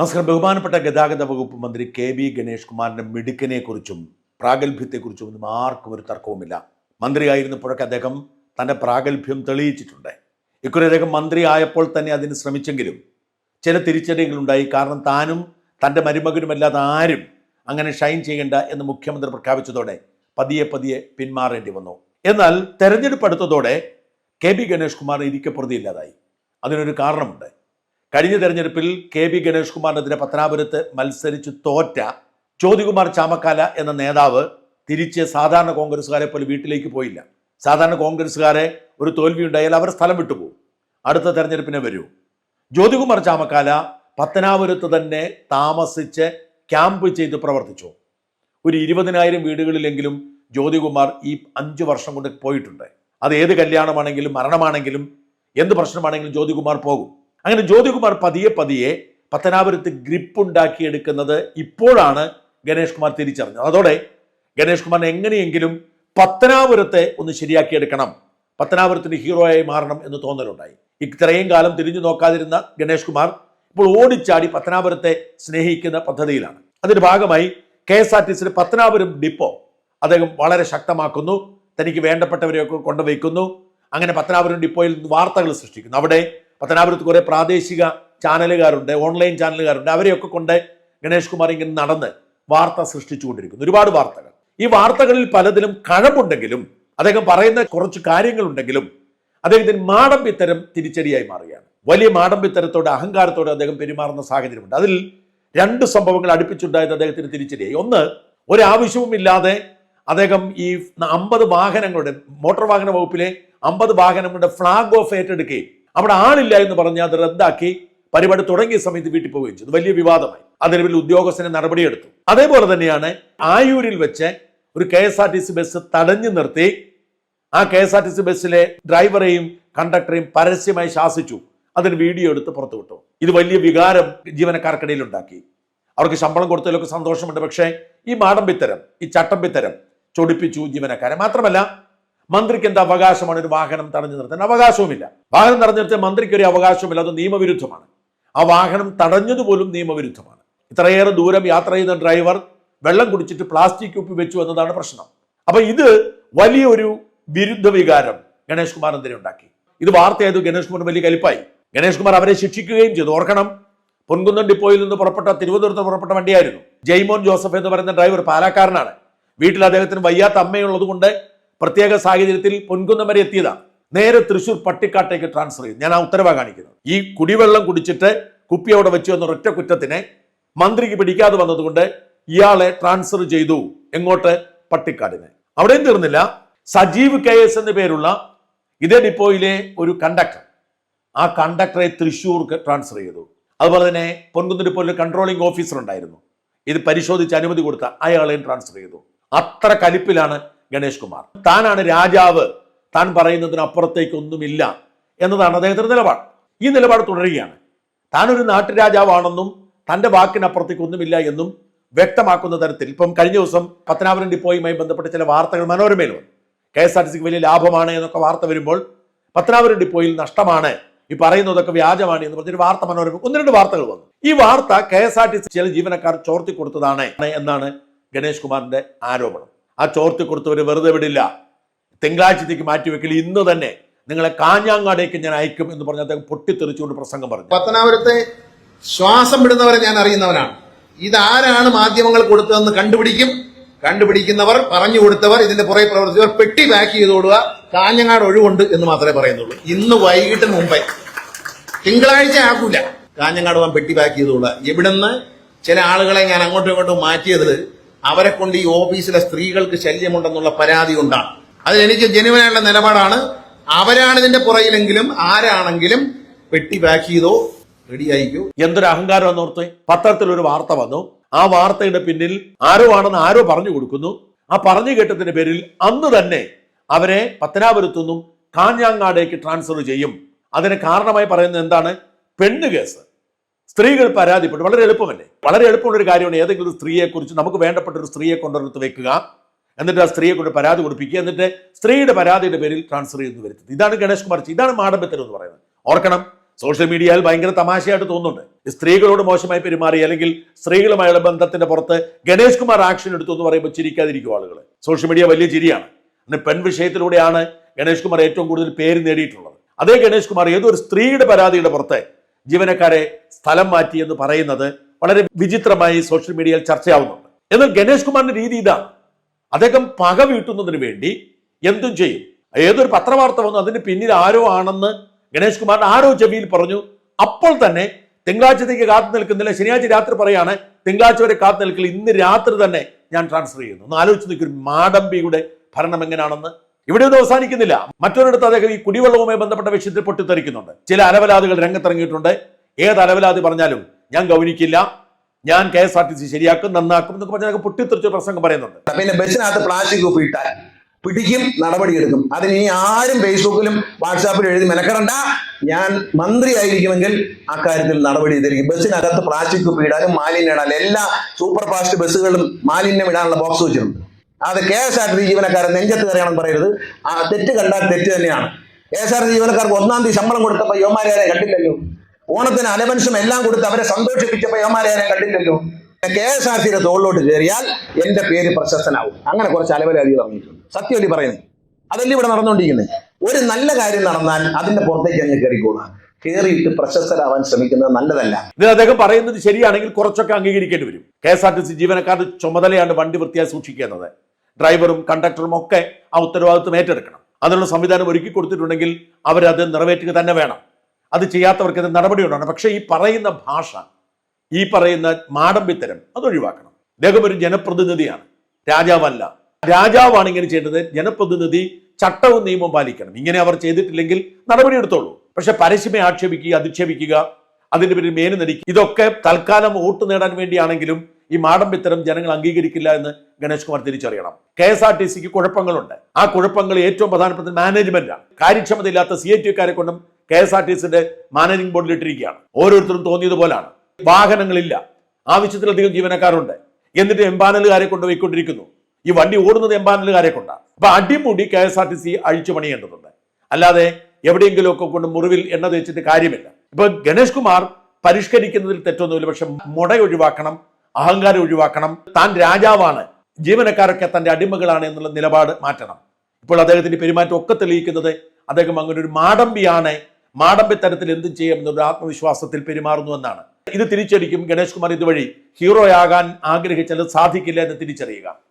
നമസ്കാരം. ബഹുമാനപ്പെട്ട ഗതാഗത വകുപ്പ് മന്ത്രി കെ ബി ഗണേഷ് കുമാറിന്റെ മിടുക്കിനെ കുറിച്ചും പ്രാഗൽഭ്യത്തെക്കുറിച്ചും ഒന്നും ആർക്കും ഒരു തർക്കവുമില്ല. മന്ത്രിയായിരുന്നപ്പോഴൊക്കെ അദ്ദേഹം തന്റെ പ്രാഗൽഭ്യം തെളിയിച്ചിട്ടുണ്ട്. ഇക്കുറി അദ്ദേഹം മന്ത്രി ആയപ്പോൾ തന്നെ അതിന് ശ്രമിച്ചെങ്കിലും ചില തിരിച്ചടികളുണ്ടായി. കാരണം താനും തന്റെ മരുമകനുമല്ലാതെ ആരും അങ്ങനെ ഷൈൻ ചെയ്യേണ്ട എന്ന് മുഖ്യമന്ത്രി പ്രഖ്യാപിച്ചതോടെ പതിയെ പതിയെ പിന്മാറേണ്ടി വന്നു. എന്നാൽ തെരഞ്ഞെടുപ്പ് അടുത്തതോടെ കെ ബി ഗണേഷ് കുമാർ ഇരിക്കപ്പുറതി ഇല്ലാതായി അതിനൊരു കാരണമുണ്ട്. കഴിഞ്ഞ തെരഞ്ഞെടുപ്പിൽ കെ ബി ഗണേഷ് കുമാറിനെതിരെ പത്തനാപുരത്ത് മത്സരിച്ച് തോറ്റ ജ്യോതികുമാർ ചാമക്കാല എന്ന നേതാവ് തിരിച്ച് സാധാരണ കോൺഗ്രസ്സുകാരെ പോലെ വീട്ടിലേക്ക് പോയില്ല. സാധാരണ കോൺഗ്രസ്സുകാരെ ഒരു തോൽവി ഉണ്ടായാൽ അവർ സ്ഥലം വിട്ടുപോകും അടുത്ത തെരഞ്ഞെടുപ്പിനെ വരൂ. ജ്യോതികുമാർ ചാമക്കാല പത്തനാപുരത്ത് തന്നെ താമസിച്ച് ക്യാമ്പ് ചെയ്ത് പ്രവർത്തിച്ചു. ഒരു ഇരുപതിനായിരം വീടുകളിലെങ്കിലും ജ്യോതികുമാർ ഈ അഞ്ച് വർഷം കൊണ്ട് പോയിട്ടുണ്ട്. അത് ഏത് കല്യാണമാണെങ്കിലും മരണമാണെങ്കിലും എന്ത് പ്രശ്നമാണെങ്കിലും ജ്യോതികുമാർ പോകും. അങ്ങനെ ജ്യോതികുമാർ പതിയെ പതിയെ പത്തനാപുരത്ത് ഗ്രിപ്പ് ഉണ്ടാക്കിയെടുക്കുന്നത് ഇപ്പോഴാണ് ഗണേഷ് കുമാർ തിരിച്ചറിഞ്ഞത്. അതോടെ ഗണേഷ് കുമാറിനെ എങ്ങനെയെങ്കിലും പത്തനാപുരത്തെ ഒന്ന് ശരിയാക്കിയെടുക്കണം. പത്തനാപുരത്തിന്റെ ഹീറോയായി മാറണം എന്ന് തോന്നലുണ്ടായി. ഇത്രയും കാലം തിരിഞ്ഞു നോക്കാതിരുന്ന ഗണേഷ് കുമാർ ഇപ്പോൾ ഓടിച്ചാടി പത്തനാപുരത്തെ സ്നേഹിക്കുന്ന പദ്ധതിയിലാണ്. അതിന്റെ ഭാഗമായി കെ എസ് ആർ ടി സിയുടെ പത്തനാപുരം ഡിപ്പോ അദ്ദേഹം വളരെ ശക്തമാക്കുന്നു. തനിക്ക് വേണ്ടപ്പെട്ടവരെയൊക്കെ കൊണ്ടുവയ്ക്കുന്നു. അങ്ങനെ പത്തനാപുരം ഡിപ്പോയിൽ വാർത്തകൾ സൃഷ്ടിക്കുന്നു. അവിടെ പത്തനാപുരത്ത് കുറേ പ്രാദേശിക ചാനലുകാരുണ്ട് ഓൺലൈൻ ചാനലുകാരുണ്ട്. അവരെയൊക്കെ കൊണ്ട് ഗണേഷ് കുമാർ ഇങ്ങനെ നടന്ന് വാർത്ത സൃഷ്ടിച്ചുകൊണ്ടിരിക്കുന്നു. ഒരുപാട് വാർത്തകൾ. ഈ വാർത്തകളിൽ പലതിലും കഴമ്പുണ്ടെങ്കിലും അദ്ദേഹം പറയുന്ന കുറച്ച് കാര്യങ്ങളുണ്ടെങ്കിലും അദ്ദേഹത്തിന് മാടമ്പിത്തരം തിരിച്ചടിയായി മാറുകയാണ്. വലിയ മാടമ്പിത്തരത്തോടെ അഹങ്കാരത്തോടെ അദ്ദേഹം പെരുമാറുന്ന സാഹചര്യമുണ്ട്. അതിൽ രണ്ട് സംഭവങ്ങൾ അടുപ്പിച്ചുണ്ടായത് അദ്ദേഹത്തിന് തിരിച്ചടിയായി. ഒന്ന് ഒരാവശ്യവുമില്ലാതെ അദ്ദേഹം ഈ അമ്പത് വാഹനങ്ങളുടെ മോട്ടോർ വാഹന വകുപ്പിലെ അമ്പത് വാഹനങ്ങളുടെ ഫ്ളാഗ് ഓഫ് ഏറ്റെടുക്കുകയും അവിടെ ആളില്ല എന്ന് പറഞ്ഞ് അത് റദ്ദാക്കി പരിപാടി തുടങ്ങിയ സമയത്ത് വീട്ടിൽ പോവുകയും ചെയ്തു. വലിയ വിവാദമായി. അതിന് ഉദ്യോഗസ്ഥനെ നടപടിയെടുത്തു. അതേപോലെ തന്നെയാണ് ആയൂരിൽ വെച്ച് ഒരു K S R T C bus തടഞ്ഞു നിർത്തി. ആ K S R T C ബസ്സിലെ ഡ്രൈവറെയും കണ്ടക്ടറെയും പരസ്യമായി ശാസിച്ചു. അതിന് വീഡിയോ എടുത്ത് പുറത്തുവിട്ടു ഇത് വലിയ വികാരം ജീവനക്കാർക്കിടയിൽ ഉണ്ടാക്കി അവർക്ക് ശമ്പളം കൊടുത്തതിലൊക്കെ സന്തോഷമുണ്ട്. പക്ഷേ ഈ മാടമ്പിത്തരം ഈ ചട്ടമ്പിത്തരം ചൊടിപ്പിച്ചു ജീവനക്കാരെ. മാത്രമല്ല മന്ത്രിക്ക് എന്ത് അവകാശമാണ്? ഒരു വാഹനം തടഞ്ഞു നിർത്താൻ അവകാശവുമില്ല. വാഹനം തടഞ്ഞു നിർത്താൻ മന്ത്രിക്ക് ഒരു അവകാശവുമില്ല. അത് നിയമവിരുദ്ധമാണ്. ആ വാഹനം തടഞ്ഞതുപോലും നിയമവിരുദ്ധമാണ്. ഇത്രയേറെ ദൂരം യാത്ര ചെയ്യുന്ന ഡ്രൈവർ വെള്ളം കുടിച്ചിട്ട് പ്ലാസ്റ്റിക് കുപ്പി വെച്ചു എന്നതാണ് പ്രശ്നം. അപ്പൊ ഇത് വലിയൊരു വിരുദ്ധ വികാരം ഗണേഷ് കുമാർ എന്തിനെ ഉണ്ടാക്കി? ഇത് വാർത്തയായത് ഗണേഷ് കുമാർ വലിയ കലിപ്പായി. ഗണേഷ് കുമാർ അവരെ ശിക്ഷിക്കുകയും ചെയ്തു. ഓർക്കണം പൊൻകുന്നം ഡിപ്പോയിൽ നിന്ന് പുറപ്പെട്ട തിരുവനന്തപുരത്ത് പുറപ്പെട്ട വണ്ടിയായിരുന്നു. ജെയ്മോൻ ജോസഫ് എന്ന് പറയുന്ന ഡ്രൈവർ പാലക്കാരനാണ്. വീട്ടിൽ അദ്ദേഹത്തിന് വയ്യാത്ത അമ്മയുള്ളത് കൊണ്ട് പ്രത്യേക സാഹചര്യത്തിൽ പൊൻകുന്നം വരെ എത്തിയതാണ് നേരെ തൃശൂർ പട്ടിക്കാട്ടേക്ക് ട്രാൻസ്ഫർ ചെയ്തു. ഞാൻ ആ ഉത്തരവാ കാണിക്കുന്നത്. ഈ കുടിവെള്ളം കുടിച്ചിട്ട് കുപ്പി അവിടെ വെച്ചു എന്ന ഒറ്റ കുറ്റത്തിനെ മന്ത്രിക്ക് പിടിക്കാതെ വന്നതുകൊണ്ട് ഇയാളെ ട്രാൻസ്ഫർ ചെയ്തു എങ്ങോട്ട്? പട്ടിക്കാടിന്. അവിടെയും തീർന്നില്ല? സജീവ് കെ എസ് എന്ന പേരുള്ള ഇതേ ഡിപ്പോയിലെ ഒരു കണ്ടക്ടർ ആ കണ്ടക്ടറെ തൃശ്ശൂർക്ക് ട്രാൻസ്ഫർ ചെയ്തു. അതുപോലെ തന്നെ പൊൻകുന്ന് ഡിപ്പോയിലെ കൺട്രോളിംഗ് ഓഫീസർ ഉണ്ടായിരുന്നു. ഇത് പരിശോധിച്ച് അനുമതി കൊടുത്ത അയാളെയും ട്രാൻസ്ഫർ ചെയ്തു. അത്ര കലിപ്പിലാണ് ഗണേഷ് കുമാർ താനാണ് രാജാവ്. താൻ പറയുന്നതിന് അപ്പുറത്തേക്കൊന്നുമില്ല എന്നതാണ് അദ്ദേഹത്തിന്റെ നിലപാട്. ഈ നിലപാട് തുടരുകയാണ്. താനൊരു നാട്ടുരാജാവാണെന്നും തന്റെ വാക്കിനപ്പുറത്തേക്ക് ഒന്നുമില്ല എന്നും വ്യക്തമാക്കുന്ന തരത്തിൽ ഇപ്പം കഴിഞ്ഞ ദിവസം പത്തനാപുരം ഡിപ്പോയുമായി ബന്ധപ്പെട്ട ചില വാർത്തകൾ മനോരമയിൽ വന്നു. കെ എസ് ആർ ടി സിക്ക് വലിയ ലാഭമാണ് എന്നൊക്കെ വാർത്ത വരുമ്പോൾ പത്തനാപുരം ഡിപ്പോയിൽ നഷ്ടമാണ് ഈ പറയുന്നതൊക്കെ വ്യാജമാണ് എന്ന് പറഞ്ഞൊരു വാർത്ത മനോരമ ഒന്ന് രണ്ട് വാർത്തകൾ വന്നു. ഈ വാർത്ത K S R T C ചില ജീവനക്കാർ ചോർത്തി കൊടുത്തതാണ് എന്നാണ് ഗണേഷ് കുമാറിന്റെ ആരോപണം. ആ ചോർത്തി കൊടുത്തവർ വെറുതെ വിടില്ല. തിങ്കളാഴ്ചത്തേക്ക് മാറ്റിവെക്കൽ ഇന്ന് തന്നെ. നിങ്ങളെ കാഞ്ഞാങ്ങാടേക്ക് ഞാൻ അയക്കും എന്ന് പറഞ്ഞ് അദ്ദേഹം പൊട്ടിത്തെറിച്ചുകൊണ്ട് പ്രസംഗം പറഞ്ഞു. പത്തനാപുരത്തെ ശ്വാസം വിടുന്നവരെ ഞാൻ അറിയുന്നവനാണ്. ഇതാരാണ് മാധ്യമങ്ങൾ കൊടുത്തതെന്ന് കണ്ടുപിടിക്കും. കണ്ടുപിടിക്കുന്നവർ പറഞ്ഞു കൊടുത്തവർ ഇതിന്റെ പുറകെ പ്രവർത്തിച്ചവർ പെട്ടി പാക്ക് ചെയ്തോടുക. കാഞ്ഞങ്ങാട് ഒഴിവുണ്ട് എന്ന് മാത്രമേ പറയുന്നുള്ളൂ. ഇന്ന് വൈകിട്ട് മുമ്പേ. തിങ്കളാഴ്ച ആക്കൂല കാഞ്ഞങ്ങാട് പെട്ടി പാക്ക് ചെയ്തോടുക. ഇവിടുന്ന് ചില ആളുകളെ ഞാൻ അങ്ങോട്ടും ഇങ്ങോട്ടും മാറ്റിയതിൽ അവരെ കൊണ്ട് ഈ ഓഫീസിലെ സ്ത്രീകൾക്ക് ശല്യമുണ്ടെന്നുള്ള പരാതി ഉണ്ടാണ് അതിൽ എനിക്ക് ജനുവനായുള്ള നിലപാടാണ്. അവരാണ് ഇതിന്റെ പുറയിലെങ്കിലും ആരാണെങ്കിലും പെട്ടി പാക്ക് ചെയ്തോ റെഡി ആയിക്കോ എന്തൊരു അഹങ്കാരം എന്നോർത്ത് പത്രത്തിൽ ഒരു വാർത്ത വന്നു. ആ വാർത്തയുടെ പിന്നിൽ ആരോ ആണെന്ന് ആരോ പറഞ്ഞു കൊടുക്കുന്നു. ആ പറഞ്ഞു കേട്ടതിന്റെ പേരിൽ അന്ന് തന്നെ അവരെ പത്തനാപുരത്തുനിന്നും കാഞ്ഞാങ്ങാടേക്ക് ട്രാൻസ്ഫർ ചെയ്യും. അതിന് കാരണമായി പറയുന്നത് എന്താണ്? പെണ്ണ് കേസ്. സ്ത്രീകൾ പരാതിപ്പെട്ടു. വളരെ എളുപ്പമല്ലേ? വളരെ എളുപ്പമുള്ള ഒരു കാര്യമാണ് ഏതെങ്കിലും ഒരു സ്ത്രീയെ കുറിച്ച് നമുക്ക് വേണ്ടപ്പെട്ട ഒരു സ്ത്രീയെ കൊണ്ടുവരുത്ത് വെക്കുക എന്നിട്ട് ആ സ്ത്രീയെ കൊണ്ട് പരാതി കൊടുപ്പിക്കുക എന്നിട്ട് സ്ത്രീയുടെ പരാതിയുടെ പേരിൽ ട്രാൻസ്ഫർ ചെയ്ത് വരുത്തുന്നത്. ഇതാണ് ഗണേഷ് കുമാർ. ഇതാണ് മാടമ്പത്തരം എന്ന് പറയുന്നത്. ഓർക്കണം സോഷ്യൽ മീഡിയയിൽ ഭയങ്കര തമാശയായിട്ട് തോന്നുന്നുണ്ട്. സ്ത്രീകളോട് മോശമായി പെരുമാറി അല്ലെങ്കിൽ സ്ത്രീകളുമായുള്ള ബന്ധത്തിന്റെ പുറത്ത് ഗണേഷ് കുമാർ ആക്ഷൻ എടുത്തു എന്ന് പറയുമ്പോൾ ചിരിക്കാതിരിക്കും ആളുകൾ സോഷ്യൽ മീഡിയ വലിയ ചിരിയാണ്. പിന്നെ പെൺ വിഷയത്തിലൂടെയാണ് ഗണേഷ് കുമാർ ഏറ്റവും കൂടുതൽ പേര് നേടിയിട്ടുള്ളത്. അതേ ഗണേഷ് കുമാർ ഏതൊരു സ്ത്രീയുടെ പരാതിയുടെ പുറത്ത് ജീവനക്കാരെ സ്ഥലം മാറ്റി എന്ന് പറയുന്നത് വളരെ വിചിത്രമായി സോഷ്യൽ മീഡിയയിൽ ചർച്ചയാവുന്നുണ്ട്. എന്നാൽ ഗണേഷ് കുമാറിന്റെ രീതി ഇതാണ് അദ്ദേഹം പക വീട്ടുന്നതിന് വേണ്ടി എന്തും ചെയ്യും. ഏതൊരു പത്രവാർത്ത വന്നു അതിന് പിന്നിൽ ആരോ ആണെന്ന് ഗണേഷ് കുമാറിന് ആരോ ചെവിയിൽ പറഞ്ഞു. അപ്പോൾ തന്നെ തിങ്കളാഴ്ചത്തേക്ക് കാത്തു നിൽക്കുന്നില്ല. ശനിയാഴ്ച രാത്രി പറയാണ് തിങ്കളാഴ്ച വരെ കാത്തു നിൽക്കില്ല ഇന്ന് രാത്രി തന്നെ ഞാൻ ട്രാൻസ്ഫർ ചെയ്യുന്നു. ഒന്ന് ആലോചിച്ച് നിൽക്കും മാടമ്പിയുടെ ഭരണം എങ്ങനെയാണെന്ന് ഇവിടെ ഒന്നും അവസാനിക്കുന്നില്ല. മറ്റൊരിടത്ത് അദ്ദേഹം ഈ കുടിവെള്ളവുമായി ബന്ധപ്പെട്ട വിഷയത്തിൽ പൊട്ടിത്തെറിക്കുന്നുണ്ട്. ചില അലവലാദികൾ രംഗത്തിറങ്ങിയിട്ടുണ്ട്. ഏത് അലവലാതി പറഞ്ഞാലും ഞാൻ ഗൗനിക്കില്ല. ഞാൻ K S R T C ശരിയാക്കും നന്നാക്കും എന്നൊക്കെ പറഞ്ഞാൽ പൊട്ടിത്തെറിച്ച പ്രസംഗം പറയുന്നുണ്ട്. പിന്നെ ബസ്സിനകത്ത് പ്ലാസ്റ്റിക് കുപ്പി ഇട്ടാൽ പിടിക്കും നടപടിയെടുക്കും അതിന് ഇനി ആരും ഫേസ്ബുക്കിലും വാട്സാപ്പിലും എഴുതി മെനക്കറണ്ട ഞാൻ മന്ത്രി ആയിരിക്കുമെങ്കിൽ അക്കാര്യത്തിൽ നടപടി ചെയ്തിരിക്കും ബസ്സിനകത്ത് പ്ലാസ്റ്റിക് കുപ്പി ഇടാനും മാലിന്യം ഇടാനും എല്ലാ സൂപ്പർ ഫാസ്റ്റ് ബസ്സുകളിലും മാലിന്യം ഇടാനുള്ള ബോക്സ് വെച്ചിട്ടുണ്ട്. അത് കെ എസ് ആർ ടി ജീവനക്കാരൻ നെഞ്ചത്ത് കയറിയാണെന്ന് പറയരുത്. ആ തെറ്റ് കണ്ടാൽ തെറ്റ് തന്നെയാണ്. കെ എസ് ആർ ടി ജീവനക്കാർക്ക് ഒന്നാം തീയതി ശമ്പളം കൊടുത്തപ്പോൾ ആരെയും കണ്ടില്ലല്ലോ. ഓണത്തിന് അലവൻസും എല്ലാം കൊടുത്ത് അവരെ സന്തോഷിപ്പിച്ചപ്പോൾ ആരെയും കണ്ടില്ലല്ലോ. കെ എസ് ആർ ടിയുടെ തോളിലോട്ട് കയറിയാൽ എന്റെ പേര് പ്രശസ്തനാവും അങ്ങനെ കുറച്ച് അലവരാതി ഇറങ്ങിയിട്ടുണ്ട്. സത്യമല്ലി പറയുന്നത്? അതല്ലേ ഇവിടെ നടന്നുകൊണ്ടിരിക്കുന്നത്? ഒരു നല്ല കാര്യം നടന്നാൽ അതിന്റെ പുറത്തേക്ക് അങ്ങ് കയറിക്കോളാം കയറിയിട്ട് പ്രശസ്തരാവാൻ ശ്രമിക്കുന്നത് നല്ലതല്ല. ഇത് അദ്ദേഹം പറയുന്നത് ശരിയാണെങ്കിൽ കുറച്ചൊക്കെ അംഗീകരിക്കേണ്ടി വരും. K S R T C ജീവനക്കാരുടെ ചുമതലയാണ് വണ്ടി വൃത്തിയായി സൂക്ഷിക്കുന്നത് ഡ്രൈവറും കണ്ടക്ടറും ഒക്കെ ആ ഉത്തരവാദിത്വം ഏറ്റെടുക്കണം. അതിനുള്ള സംവിധാനം ഒരുക്കി കൊടുത്തിട്ടുണ്ടെങ്കിൽ അവരത് നിറവേറ്റുക തന്നെ വേണം. അത് ചെയ്യാത്തവർക്ക് ഇത് നടപടി ഉണ്ടാകണം പക്ഷേ ഈ പറയുന്ന ഭാഷ ഈ പറയുന്ന മാടമ്പിത്തരം അത് ഒഴിവാക്കണം. അദ്ദേഹം ഒരു ജനപ്രതിനിധിയാണ്. രാജാവല്ല. രാജാവാണ് ഇങ്ങനെ ചെയ്യേണ്ടത്. ജനപ്രതിനിധി ചട്ടവും നിയമവും പാലിക്കണം. ഇങ്ങനെ അവർ ചെയ്തിട്ടില്ലെങ്കിൽ നടപടി എടുത്തോളൂ പക്ഷെ പരസ്യമേ ആക്ഷേപിക്കുക അധിക്ഷേപിക്കുക അതിന്റെ പേരിൽ മേനു നടിക്കുക ഇതൊക്കെ തൽക്കാലം വോട്ട് നേടാൻ വേണ്ടിയാണെങ്കിലും ഈ മാടമ്പിത്തരം ജനങ്ങൾ അംഗീകരിക്കില്ല എന്ന് ഗണേഷ് കുമാർ തിരിച്ചറിയണം. കെ എസ് ആർ ടി സിക്ക് കുഴപ്പങ്ങളുണ്ട്. ആ കുഴപ്പങ്ങൾ ഏറ്റവും പ്രധാനപ്പെട്ട മാനേജ്മെന്റാണ് കാര്യക്ഷമതയില്ലാത്ത സി ഐ ടിക്കാരെ കൊണ്ടും കെ എസ് ആർ ടി സിന്റെ മാനേജിംഗ് ബോർഡിൽ ഇട്ടിരിക്കുകയാണ്. ഓരോരുത്തരും തോന്നിയതുപോലാണ്. വാഹനങ്ങളില്ല. ആവശ്യത്തിലധികം ജീവനക്കാരുണ്ട്. എന്നിട്ട് എംപാനലുകാരെ കൊണ്ടുപോയിക്കൊണ്ടിരിക്കുന്നു ഈ വണ്ടി ഓടുന്നത് എംപാനലുകാരെ കൊണ്ടാണ്. അപ്പൊ അടിമുടി K S R T C അഴിച്ചു പണിയേണ്ടതുണ്ട്. അല്ലാതെ എവിടെയെങ്കിലും ഒക്കെ കൊണ്ട് മുറിവിൽ എണ്ണ തേച്ചിട്ട് കാര്യമില്ല. ഇപ്പൊ ഗണേഷ് കുമാർ പരിഷ്കരിക്കുന്നതിൽ തെറ്റൊന്നുമില്ല. പക്ഷെ മുട ഒഴിവാക്കണം അഹങ്കാരം ഒഴിവാക്കണം. താൻ രാജാവാണ്. ജീവനക്കാരൊക്കെ തന്റെ അടിമകളാണ് എന്നുള്ള നിലപാട് മാറ്റണം. ഇപ്പോൾ അദ്ദേഹത്തിന്റെ പെരുമാറ്റം ഒക്കെ തെളിയിക്കുന്നത് അദ്ദേഹം അങ്ങനെ ഒരു മാടമ്പിയാണ്. മാടമ്പി തരത്തിൽ എന്തും ചെയ്യാം എന്നൊരു ആത്മവിശ്വാസത്തിൽ പെരുമാറുന്നു എന്നാണ്. ഇത് തിരിച്ചടിക്കും ഗണേഷ് കുമാർ ഇതുവഴി ഹീറോയാകാൻ ആഗ്രഹിച്ചാൽ അത് സാധിക്കില്ല എന്ന് തിരിച്ചറിയുക.